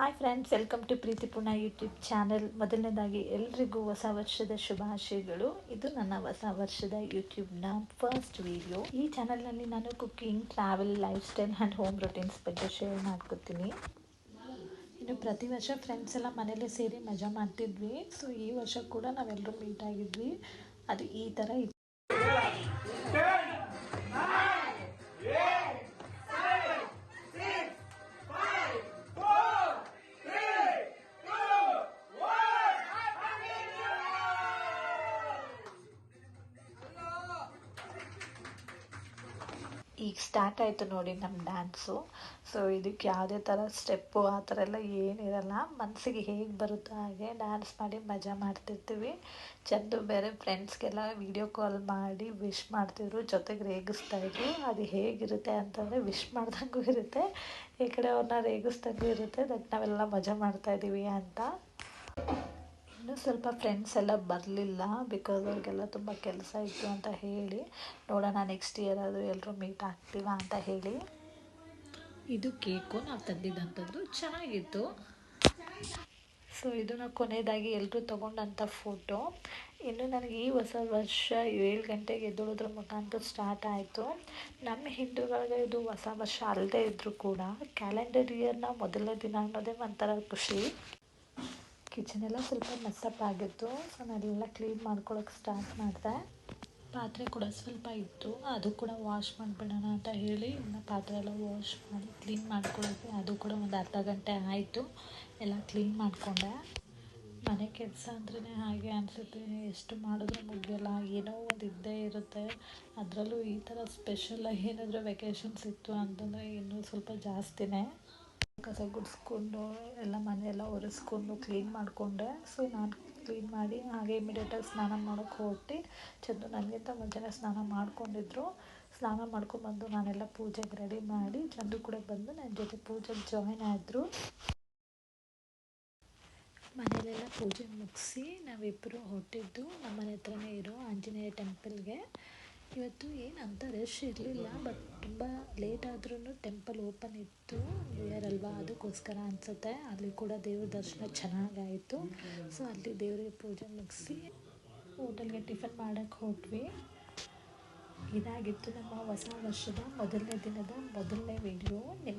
Hi friends welcome to Preethipoorna YouTube channel ಮೊದಲನೇದಾಗಿ ಎಲ್ರಿಗೂ ಹೊಸ ವರ್ಷದ ಶುಭಾಶಯಗಳು. ಇದು ನನ್ನ ಹೊಸ ವರ್ಷದ ಯೂಟ್ಯೂಬ್ನ ಫಸ್ಟ್ ವಿಡಿಯೋ ಈ ಚಾನಲ್ನಲ್ಲಿ ನಾನು cooking travel life style and home routines ಬಗ್ಗೆ ಶೇರ್ ಮಾಡ್ಕೋತೀನಿ. ಇನ್ನು ಪ್ರತಿ ವರ್ಷ ಫ್ರೆಂಡ್ಸ್ ಎಲ್ಲ ಮನೇಲಿ ಸೇರಿ ಮಜಾ ಮಾಡ್ತಿದ್ವಿ. ಸೊ ಈ ವರ್ಷ ಕೂಡ ನಾವೆಲ್ಲರೂ ಮೀಟ್ ಆಗಿದ್ವಿ. ಅದು ಈ ಥರ ಈಗ ಸ್ಟಾರ್ಟ್ ಆಯಿತು ನೋಡಿ ನಮ್ಮ ಡ್ಯಾನ್ಸು ಸೊ ಇದಕ್ಕೆ ಯಾವುದೇ ಥರ ಸ್ಟೆಪ್ಪು ಆ ಥರ ಎಲ್ಲ ಏನಿರಲ್ಲ ಮನಸ್ಸಿಗೆ ಹೇಗೆ ಬರುತ್ತೋ ಹಾಗೆ ಡ್ಯಾನ್ಸ್ ಮಾಡಿ ಮಜಾ ಮಾಡ್ತಿರ್ತೀವಿ. ಚಂದು ಬೇರೆ ಫ್ರೆಂಡ್ಸ್ಗೆಲ್ಲ ವೀಡಿಯೋ ಕಾಲ್ ಮಾಡಿ ವಿಶ್ ಮಾಡ್ತಿದ್ರು, ಜೊತೆಗೆ ರೇಗಿಸ್ತಾ ಇದ್ರು ಅದು ಹೇಗಿರುತ್ತೆ ಅಂತಂದರೆ ವಿಶ್ ಮಾಡ್ದಂಗೂ ಇರುತ್ತೆ, ಈ ಕಡೆ ಅವ್ರನ್ನ ರೇಗಿಸ್ದಂಗೂ ಇರುತ್ತೆ ದಟ್ ನಾವೆಲ್ಲ ಮಜಾ ಮಾಡ್ತಾಯಿದ್ದೀವಿ ಅಂತ. ಇನ್ನೂ ಸ್ವಲ್ಪ ಫ್ರೆಂಡ್ಸ್ ಎಲ್ಲ ಬರಲಿಲ್ಲ ಬಿಕಾಸ್ ಅವ್ರಿಗೆಲ್ಲ ತುಂಬ ಕೆಲಸ ಇತ್ತು ಅಂತ ಹೇಳಿ ನೋಡೋಣ ನೆಕ್ಸ್ಟ್ ಇಯರ್ ಅದು ಎಲ್ಲರೂ ಮೀಟ್ ಆಗ್ತೀವ ಅಂತ ಹೇಳಿ. ಇದು ಕೇಕು ನಾವು ತಂದಿದ್ದಂಥದ್ದು ಚೆನ್ನಾಗಿತ್ತು. ಸೊ ಇದನ್ನು ಕೊನೆಯದಾಗಿ ಎಲ್ಲರೂ ತೊಗೊಂಡಂಥ ಫೋಟೋ ಇನ್ನು ನನಗೆ ಈ ಹೊಸ ವರ್ಷ ಏಳು ಗಂಟೆಗೆ ಎದ್ದೊಳೋದ್ರ ಮುಖಾಂತರ ಸ್ಟಾರ್ಟ್ ಆಯಿತು. ನಮ್ಮ ಹಿಂದೂಗಳಿಗೆ ಇದು ಹೊಸ ವರ್ಷ ಅಲ್ಲದೆ ಇದ್ದರೂ ಕೂಡ ಕ್ಯಾಲೆಂಡರ್ ಇಯರ್ನ ಮೊದಲನೇ ದಿನ ಅನ್ನೋದೇ ಒಂಥರ ಖುಷಿ. ಕಿಚನ್ ಎಲ್ಲ ಸ್ವಲ್ಪ ಮೆಸ್ಸಪ್ ಆಗಿತ್ತು. ಸೊ ನಾನೆಲ್ಲ ಕ್ಲೀನ್ ಮಾಡ್ಕೊಳಕ್ಕೆ ಸ್ಟಾರ್ಟ್ ಮಾಡಿದೆ. ಪಾತ್ರೆ ಕೂಡ ಸ್ವಲ್ಪ ಇತ್ತು. ಅದು ಕೂಡ ವಾಶ್ ಮಾಡಿಬಿಡೋಣ ಅಂತ ಹೇಳಿ ಇನ್ನು ಪಾತ್ರೆ ಎಲ್ಲ ವಾಶ್ ಮಾಡಿ ಕ್ಲೀನ್ ಮಾಡ್ಕೊಳ್ಳೋಕ್ಕೆ ಅದು ಕೂಡ ಒಂದು ಅರ್ಧ ಗಂಟೆ ಆಯಿತು. ಎಲ್ಲ ಕ್ಲೀನ್ ಮಾಡಿಕೊಂಡೆ. ಮನೆ ಕೆಲಸ ಅಂದ್ರೇ ಹಾಗೆ ಅನಿಸುತ್ತೆ. ಎಷ್ಟು ಮಾಡಿದ್ರೂ ಮುಗಿಯಲ್ಲ. ಏನೋ ಒಂದು ಇದ್ದೇ ಇರುತ್ತೆ. ಅದರಲ್ಲೂ ಈ ಥರ ಸ್ಪೆಷಲಾಗಿ ಏನಾದರೂ ವೆಕೇಶನ್ಸ್ ಇತ್ತು ಅಂತಂದರೆ ಇನ್ನೂ ಸ್ವಲ್ಪ ಜಾಸ್ತಿನೇ. ಕಸ ಗುಡಿಸ್ಕೊಂಡು ಎಲ್ಲ ಮನೆಯೆಲ್ಲ ಒರೆಸ್ಕೊಂಡು ಕ್ಲೀನ್ ಮಾಡಿಕೊಂಡೆ. ಸೊ ನಾನು ಕ್ಲೀನ್ ಮಾಡಿ ಹಾಗೆ ಇಮಿಡಿಯೇಟಾಗಿ ಸ್ನಾನ ಮಾಡೋಕೆ ಹೊರಟಿ ಚಂದು ನನಗಿಂತ ಮುಂಚೆನೇ ಸ್ನಾನ ಮಾಡ್ಕೊಂಡಿದ್ರು. ಸ್ನಾನ ಮಾಡ್ಕೊಂಬಂದು ನಾನೆಲ್ಲ ಪೂಜೆಗೆ ರೆಡಿ ಮಾಡಿ ಚಂದು ಕೂಡ ಬಂದು ನನ್ನ ಜೊತೆ ಪೂಜೆಗೆ ಜಾಯಿನ್ ಆದರು. ಮನೆಯಲ್ಲೆಲ್ಲ ಪೂಜೆ ಮುಗಿಸಿ ನಾವಿಬ್ಬರು ಹೊರಟಿದ್ದು ನಮ್ಮ ಮನೆ ಹತ್ರನೇ ಇರೋ ಆಂಜನೇಯ ಟೆಂಪಲ್ಗೆ ಇವತ್ತು ಏನು ಅಂತ ರಶ್ ಇರಲಿಲ್ಲ ಬಟ್ ತುಂಬ ಲೇಟ್ ಆದ್ರೂ ಟೆಂಪಲ್ ಓಪನ್ ಇತ್ತು ನ್ಯೂ ಇಯರ್ ಅಲ್ವಾ, ಅದಕ್ಕೋಸ್ಕರ ಅನಿಸುತ್ತೆ. ಅಲ್ಲಿ ಕೂಡ ದೇವ್ರ ದರ್ಶನ ಚೆನ್ನಾಗಾಯಿತು. ಸೊ ಅಲ್ಲಿ ದೇವರಿಗೆ ಪೂಜೆ ಮುಗಿಸಿ ಹೋಟೆಲ್ಗೆ ಟಿಫನ್ ಮಾಡೋಕ್ಕೆ ಹೋದ್ವಿ. ಇದಾಗಿತ್ತು ನಮ್ಮ ಹೊಸ ವರ್ಷದ ಮೊದಲನೇ ದಿನದ ಮೊದಲನೇ ವಿಡಿಯೋ ನಿಮಗೆ ಈ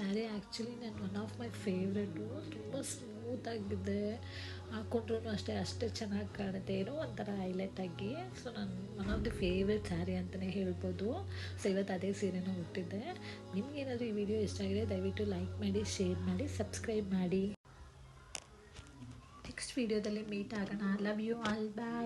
ಸ್ಯಾರಿ ಆ್ಯಕ್ಚುಲಿ ನಾನು ಒನ್ ಆಫ್ ಮೈ ಫೇವ್ರೆಟು. ತುಂಬ ಸ್ಮೂತಾಗಿದೆ ಹಾಕ್ಕೊಂಡ್ರೂ ಅಷ್ಟೇ ಅಷ್ಟೇ ಚೆನ್ನಾಗಿ ಕಾಣುತ್ತೆ. ಏನೋ ಒಂಥರ ಆಗಿ. ಸೊ ನಾನು one of the favourite sari ಅಂತಲೇ ಹೇಳ್ಬೋದು. ಸೊ ಇವತ್ತು ಅದೇ ಸೀರೆನೂ ಹುಟ್ಟಿದ್ದೆ ನಿಮಗೇನಾದರೂ ಈ ವಿಡಿಯೋ ಇಷ್ಟ ಆಗಿದೆ ದಯವಿಟ್ಟು ಲೈಕ್ ಮಾಡಿ, ಶೇರ್ ಮಾಡಿ, ಸಬ್ಸ್ಕ್ರೈಬ್ ಮಾಡಿ. ನೆಕ್ಸ್ಟ್ ವಿಡಿಯೋದಲ್ಲಿ ಮೀಟ್ ಆಗೋಣ. Love you all. ಬಾಯ್.